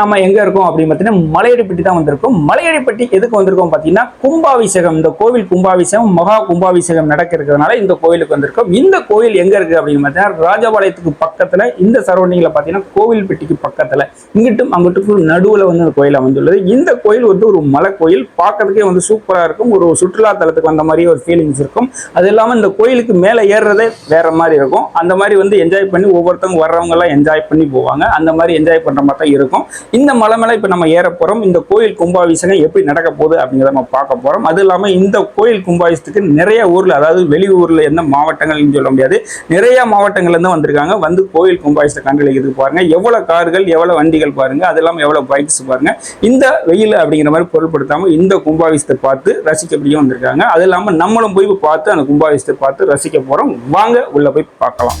நம்ம எங்க இருக்கோம் அப்படின்னு பார்த்தீங்கன்னா மலையடிப்பட்டி தான் வந்திருக்கோம். மலையடிப்பட்டி எதுக்கு வந்திருக்கோம் பார்த்தீங்கன்னா கும்பாபிஷேகம் இந்த கோவில் கும்பாபிஷேகம் மகா கும்பாபிஷேகம் நடக்க இருக்கிறதுனால இந்த கோவிலுக்கு வந்திருக்கோம். இந்த கோவில் எங்க இருக்கு அப்படின்னு பார்த்தீங்கன்னா ராஜபாளையத்துக்கு பக்கத்துல இந்த சரௌண்டிங்ல பார்த்தீங்கன்னா கோவில்பட்டிக்கு பக்கத்துல இங்கிட்டும் அங்கிட்டும் நடுவில் வந்து இந்த கோயில் அமைந்துள்ளது. இந்த கோயில் வந்து ஒரு மலை கோயில். பார்க்கறதுக்கே வந்து சூப்பரா இருக்கும். ஒரு சுற்றுலா தலத்துக்கு வந்த மாதிரி ஒரு ஃபீலிங்ஸ் இருக்கும். அது இல்லாமல் இந்த கோயிலுக்கு மேலே ஏறுறதே வேற மாதிரி இருக்கும். அந்த மாதிரி வந்து என்ஜாய் பண்ணி ஒவ்வொருத்தவங்க வர்றவங்க எல்லாம் என்ஜாய் பண்ணி போவாங்க. அந்த மாதிரி என்ஜாய் பண்ற மாதிரி தான் இருக்கும். இந்த மலை மேலே இப்போ நம்ம ஏற போகிறோம் இந்த கோயில் கும்பாபிஷேகம் எப்படி நடக்க போகுது அப்படிங்கிறத நம்ம பார்க்க போகிறோம் அது இல்லாமல் இந்த கோயில் கும்பாபிஷத்துக்கு நிறைய ஊரில் அதாவது வெளியூரில் எந்த மாவட்டங்கள்னு சொல்ல முடியாது. நிறைய மாவட்டங்கள்லேருந்து வந்திருக்காங்க. வந்து கோயில் கும்பாபிஷத்தை கண்டளிக்கிறதுக்கு பாருங்கள் எவ்வளோ கார்கள் எவ்வளோ வண்டிகள் பாருங்கள் அது இல்லாமல் எவ்வளோ பைக்ஸ் பாருங்கள் இந்த வெயில் அப்படிங்கிற மாதிரி பொருட்படுத்தாமல் இந்த கும்பாபிஷத்தை பார்த்து ரசிக்கப்படியும் வந்திருக்காங்க. அது இல்லாமல் நம்மளும் போய் பார்த்து அந்த கும்பாபிஷத்தை பார்த்து ரசிக்க போகிறோம் வாங்க உள்ளே போய் பார்க்கலாம்.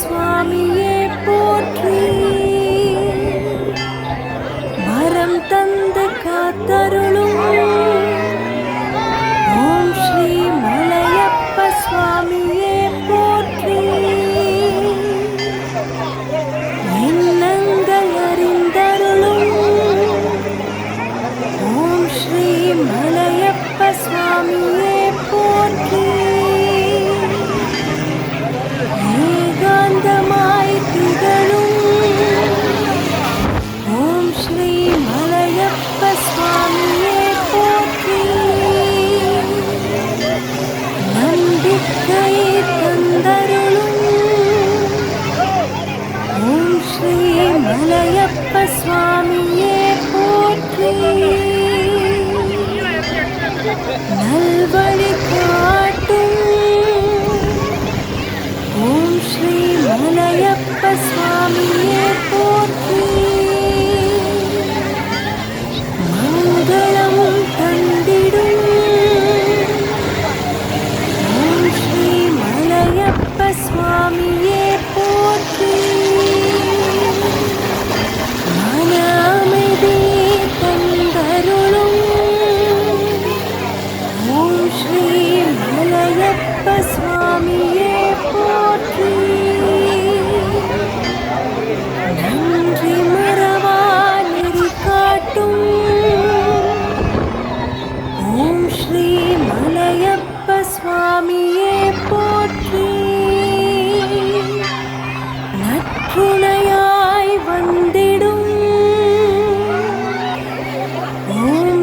Swami. Yeah. சுவாமியே போற்றி. நன்றி மறவா நெறி காட்டும். ஓம் ஸ்ரீ மலையப்ப சுவாமியே போற்றி. நற்றுணையாய் வந்திடும்.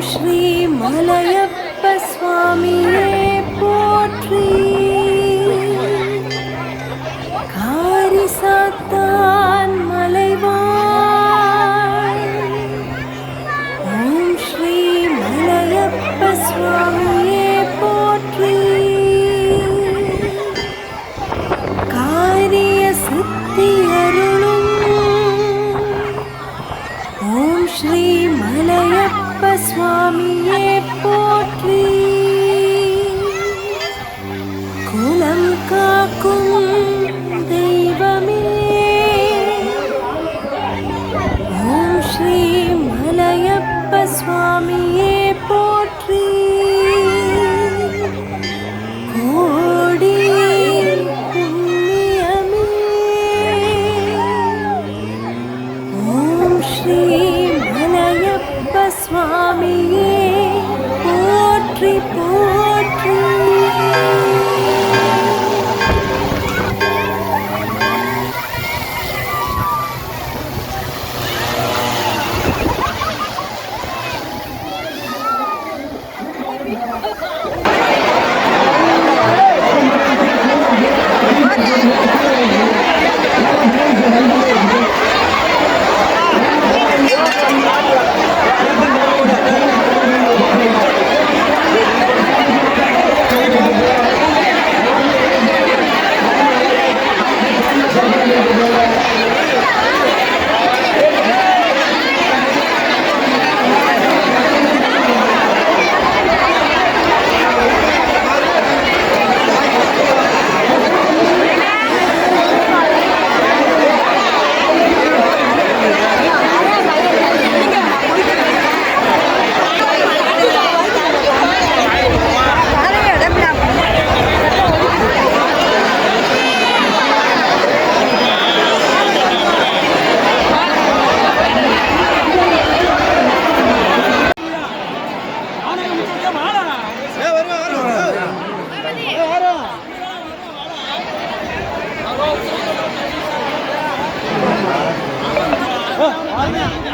ஸ்ரீ மலையப்ப சுவாமியே போற்றி. அப்ப சுவாமியே போற்றி சுவாமியே போற்றி போ 어, 아니야.